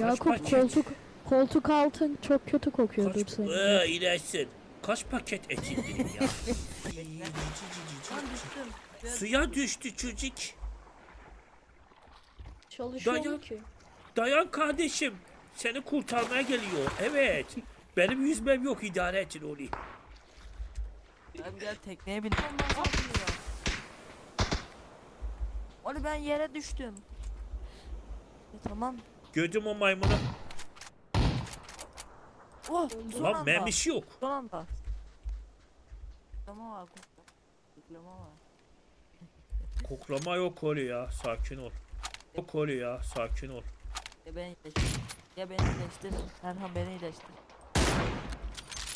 Yakup paket? koltuk koltuk altın çok kötü kokuyordur Kaç... senin. Ee, iğrençsin. Kaç paket et indirin ya? Suya düştü çocuk. Çalışıyor Dayan. ki? Dayan kardeşim. Seni kurtarmaya geliyor. Evet. Benim yüzmem yok idare edin onu. Ben gel tekneye bin. Onu ben yere düştüm. E, tamam. Gördüm o maymunu. Oh, son Lan anda. memiş yok. Son anda. Reklama var. Koklama yok oluyor ya. Sakin ol. Yok oluyor ya. Sakin ol. Ya beni iyileştir. Ya beni iyileştir. Erhan beni iyileştir.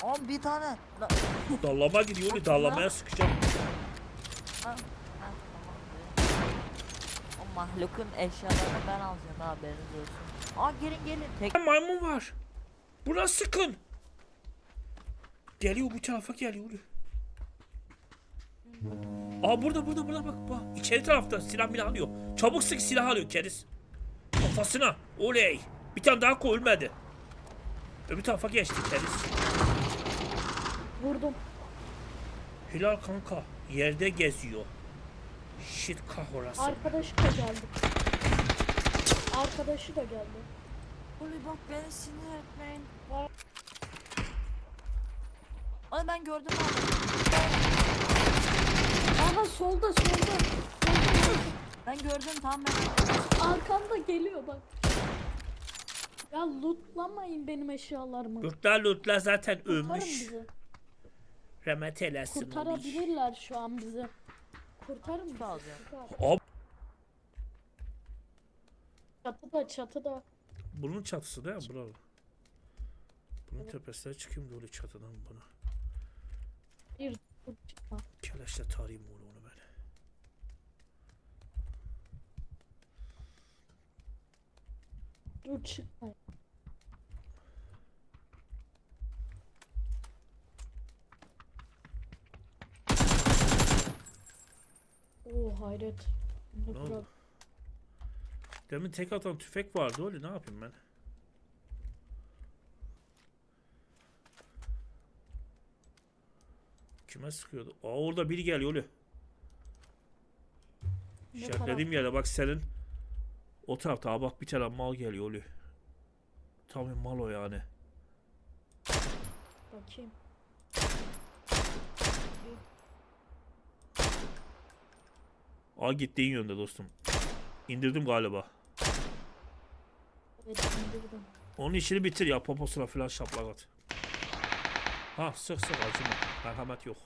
Oğlum bir tane. La... Dallama gidiyor. onu Dallamaya sıkacağım. Ha, mahlukun eşyalarını ben alacağım ha haberiniz olsun. Aa gelin gelin. Tek Maymun var. Buna sıkın. Geliyor bu tarafa geliyor. Aa burada burada burada bak bak. İçeri tarafta silah milah alıyor. Çabuk sık silah alıyor keriz. Kafasına. Oley. Bir tane daha koy ölmedi. Öbür tarafa geçti keriz. Vurdum. Hilal kanka yerde geziyor. Shit kahrolası. Arkadaşı da geldi. Arkadaşı da geldi. Oley bak beni sinir etmeyin. Ay ben gördüm abi. Aha solda solda. Ben gördüm tam ben. Arkanda geliyor bak. Ya lootlamayın benim eşyalarımı. Lütler lütler zaten Kurtarın ölmüş. bizi. Rahmet eylesin. onu. Kurtarabilirler şu an bizi. Kurtarın bizi. alacağım. Kurtar. Ab Çatıda çatıda. bunun çatısı değil mi? Bravo. Bunun tepesine çıkayım da öyle çatıdan bana. Bir dur çıkma. Keleşle tarayayım onu onu ben. Dur çıkma. Oo hayret. Ne Ne oldu? Demin tek atan tüfek vardı öyle ne yapayım ben? Kime sıkıyordu? Aa orada biri geliyor öyle. Ne İşaretlediğim yerde bak senin o tarafta aa bak bir tane mal geliyor öyle. Tam bir mal o yani. Bakayım. Aa gittiğin yönde dostum. İndirdim galiba. Evet indirdim. Onun işini bitir ya poposuna falan şaplak at. Ha sık sık acıma. Merhamet yok.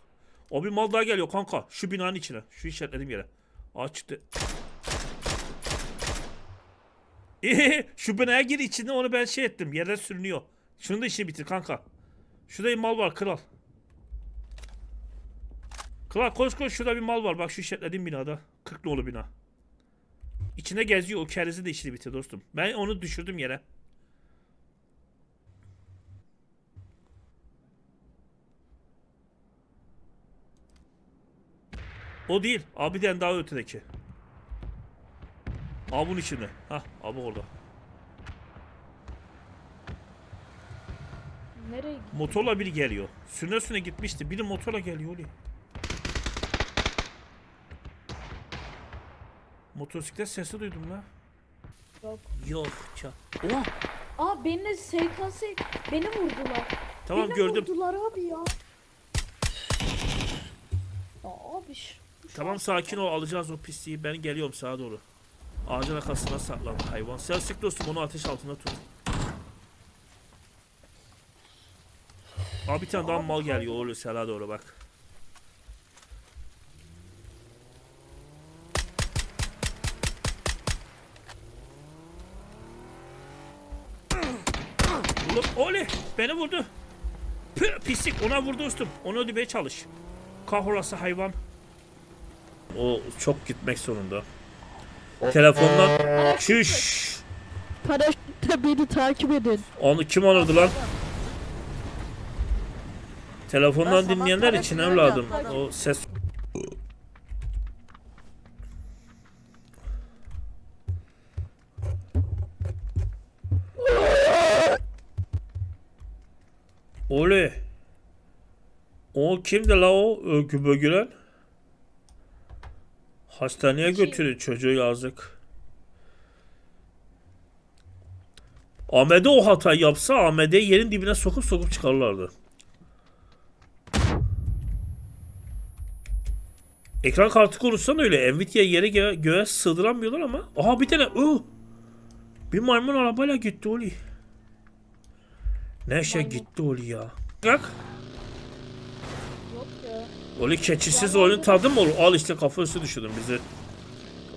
O bir mal daha geliyor kanka. Şu binanın içine. Şu işaretlediğim yere. Aa çıktı. Şu binaya gir içinde onu ben şey ettim. Yere sürünüyor. Şunu da işini bitir kanka. Şurada bir mal var kral. Kral koş koş şurada bir mal var. Bak şu işaretlediğim binada. 40 nolu bina. İçinde geziyor. O kerizi de işini bitir dostum. Ben onu düşürdüm yere. O değil. Abiden daha ötedeki. Abun içinde. Hah abi orada. Nereye gitti? Motorla biri geliyor. Sürüne sürüne gitmişti. Biri motorla geliyor öyle. Motosiklet sesi duydum la. Yok. Yok. Ça Oha. Aa beni SKS beni vurdular. Tamam beni gördüm. vurdular abi ya. Ya abi şu- Tamam sakin ol alacağız o pisliği. Ben geliyorum sağa doğru. Ağacın arkasına saklan hayvan. Sen sık dostum onu ateş altında tut. Abi bir tane daha mal geliyor oğlum sağa doğru bak. Oğlum oley beni vurdu. Pü, pislik ona vurdu dostum. Onu ödemeye çalış. Kahrolası hayvan. O çok gitmek zorunda. Telefondan çüş. Paraşütle beni takip edin. Onu kim alırdı lan? Telefondan dinleyenler için evladım. O ses Oley. O kimdi la o öykü bögülen? Hastaneye Kim? götürün çocuğu yazık. Ahmet'e o hatayı yapsa Ahmet'e yerin dibine sokup sokup çıkarlardı. Ekran kartı konuşsan öyle. Nvidia yere gö- göğe sığdıramıyorlar ama. Aha bir tane. Oh! Bir maymun arabayla gitti Oli. Ne Maymun. gitti Oli ya. Bak. Yok ya. Oli keçisiz oyun tadı mı olur? Al işte kafa üstü düşürdün bizi.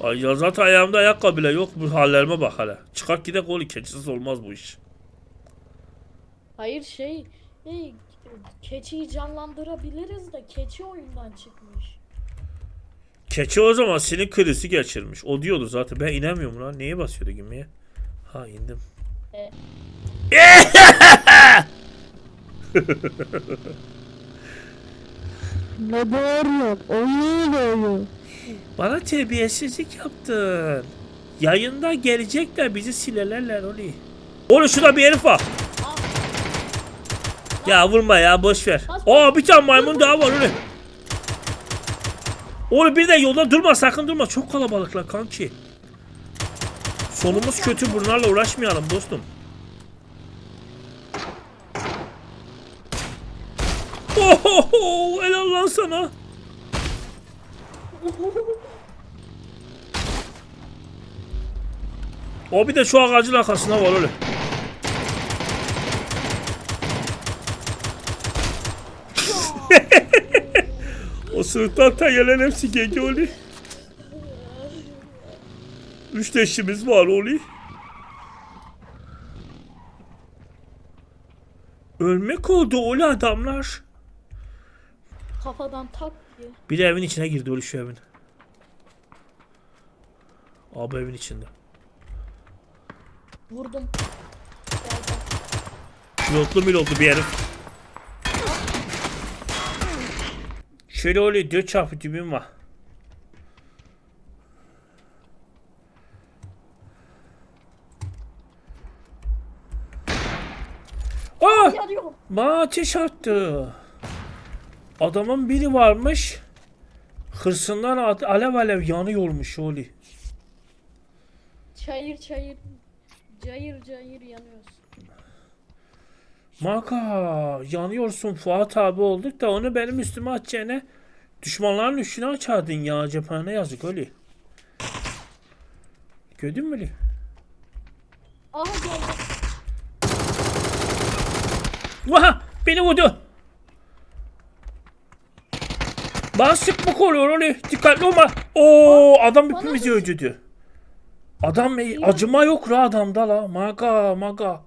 Ay ya zaten ayağımda ayakkabı bile yok. Bu hallerime bak hele. Çıkart gidek Oli keçisiz olmaz bu iş. Hayır şey, hey, keçiyi canlandırabiliriz de keçi oyundan çıkmış. Keçi o zaman sinir krizi geçirmiş. O diyordu zaten. Ben inemiyorum lan. Neye basıyordu gemiye? Ha indim. E. Ne bağırıyorsun? Oyun oynuyor. Bana terbiyesizlik yaptın. Yayında gelecekler bizi silelerler Oli. Oğlum şurada bir herif var. Ya vurma ya boş ver. Aa bir tane maymun daha var öyle. Oğlum bir de yolda durma sakın durma. Çok kalabalıklar kanki. Sonumuz kötü bunlarla uğraşmayalım dostum. Sana. O bir de şu ağacın arkasına var öyle. o sırttan gelen hepsi gece oli. Üç teşimiz var oli. Ölmek oldu oli adamlar. Kafadan tak diye. Biri evin içine girdi şu evin. Abi evin içinde. Vurdum. Pilotlu milotlu bir herif. Şöyle öyle 4 çarpı dibim var. Aa! Yanıyorum. Bana ateş attı. Adamın biri varmış. Hırsından alev alev yanıyormuş Oli. Çayır çayır. Cayır cayır yanıyorsun. Maka yanıyorsun Fuat abi olduk da onu benim üstüme atacağına düşmanların üstüne açardın ya cephane yazık öyle. Gördün mü öyle? Aha geldi. Vaha beni vurdu. Bana sıkmak oluyor öyle dikkatli olma. Oo adam hepimizi öldürdü. Adam acıma yok la adamda la. Maga maga.